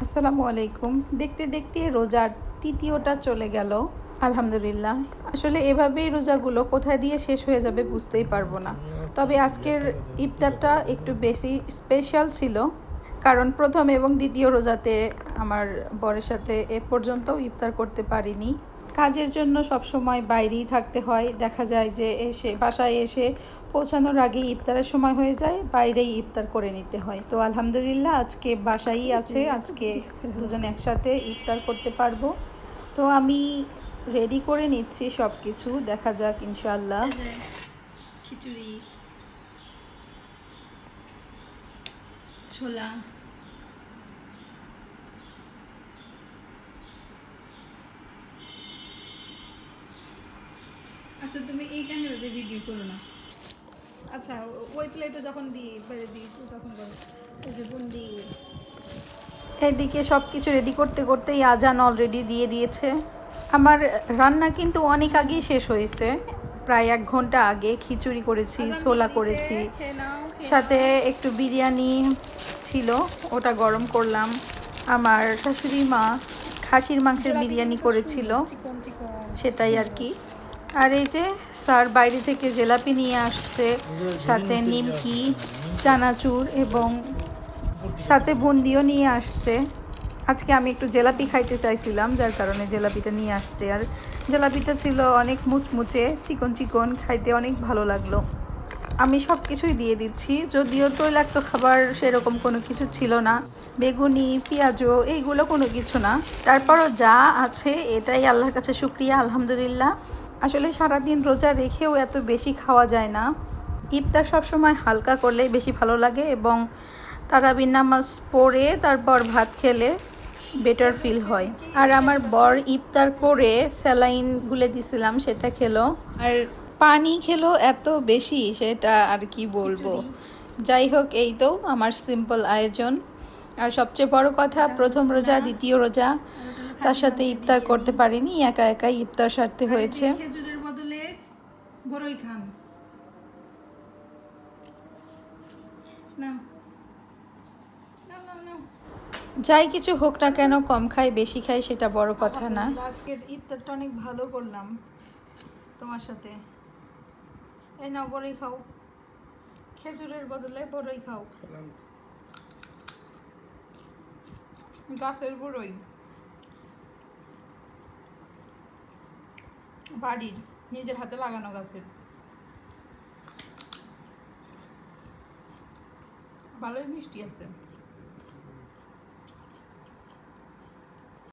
আসসালামু আলাইকুম। দেখতে দেখতে রোজার তৃতীয়টা চলে গেল। আলহামদুলিল্লাহ। আসলে এভাবেই রোজাগুলো কোথায় দিয়ে শেষ হয়ে যাবে বুঝতেই পারব না। তবে আজকের ইফতারটা একটু বেশি স্পেশাল ছিল। কারণ প্রথম এবং দ্বিতীয় রোজাতে আমার বরের সাথে এ পর্যন্ত ইফতার করতে পারিনি। কাজের জন্য সবসময় বাইরেই থাকতে হয়। দেখা যায় যে এসে, বাসায় এসে পৌঁছানোর আগেই ইফতারের সময় হয়ে যায়, বাইরেই ইফতার করে নিতে হয়। তো আলহামদুলিল্লাহ আজকে বাসাই আছে। আজকে দুজন একসাথে ইফতার করতে পারব। তো আমি রেডি করে নিচ্ছি সব কিছু দেখা যাক ইনশাল্লাহ খিচুড়ি, ছোলা। আচ্ছা তুমি এই ক্যামেরাতে ভিডিও করো না। আচ্ছা ওই প্লেটে যখন দিই বেড়ে দিই তখন করো। এই যে বুন্দি। এদিকে সব কিছু রেডি করতে করতেই আজান অলরেডি দিয়ে দিয়েছে। আমার রান্না কিন্তু অনেক আগেই শেষ হয়েছে। প্রায় এক ঘণ্টা আগে খিচুড়ি করেছি ছোলা করেছি। সাথে একটু বিরিয়ানি ছিল ওটা গরম করলাম। আমার শাশুড়ি মা খাসির মাংসের বিরিয়ানি করেছিল। সেটাই আর কি। আর এই যে স্যার বাইরে থেকে জেলাপি নিয়ে আসছে, সাথে নিমকি, চানাচুর এবং সাথে বুন্দিও নিয়ে আসছে। আজকে আমি একটু জেলাপি খাইতে চাইছিলাম, যার কারণে জেলাপিটা নিয়ে আসছে। আর জেলাপিটা ছিল অনেক মুচমুচে, চিকন চিকন, খাইতে অনেক ভালো লাগল। আমি সব কিছুই দিয়ে দিচ্ছি, যদিও তৈলাক্ত খাবার সেরকম কোনো কিছু ছিল না। বেগুনি, পেঁয়াজও, এইগুলো কোনো কিছু না। তারপরও যা আছে, এটাই আল্লাহর কাছে শুক্রিয়া, আলহামদুলিল্লাহ। আসলে সারাদিন রোজা রেখেও এত বেশি খাওয়া যায় না। ইফতার সবসময় হালকা করলেই বেশি ভালো লাগে এবং তারাবির নামাজ পড়ে তারপর ভাত খেলে বেটার ফিল হয়। আর আমার বর ইফতার করে স্যালাইন গুলে দিছিলাম সেটা খেলো। আর পানি খেলো এত বেশি সেটা আর কি বলব। যাই হোক এই তো আমার সিম্পল আয়োজন। আর সবচেয়ে বড় কথা প্রথম রোজা দ্বিতীয় রোজা। তার সাথে ইফতার করতে পারিনি একা একাই ইফতার সারতে হয়েছে। খেজুরের বদলে বড়ই খান। যাই কিছু হোক না কেন কম খাই বেশি খাই সেটা বড় কথা না। আজকের ইফতারটা অনেক ভালো করলাম তোমার সাথে। এই নাও বড়ই খাও। খেজুরের বদলে বড়ই খাও। গাছের বড়ই। বাড়ির নিজের হাতে লাগানো গাছের। ভালোই মিষ্টি আছে।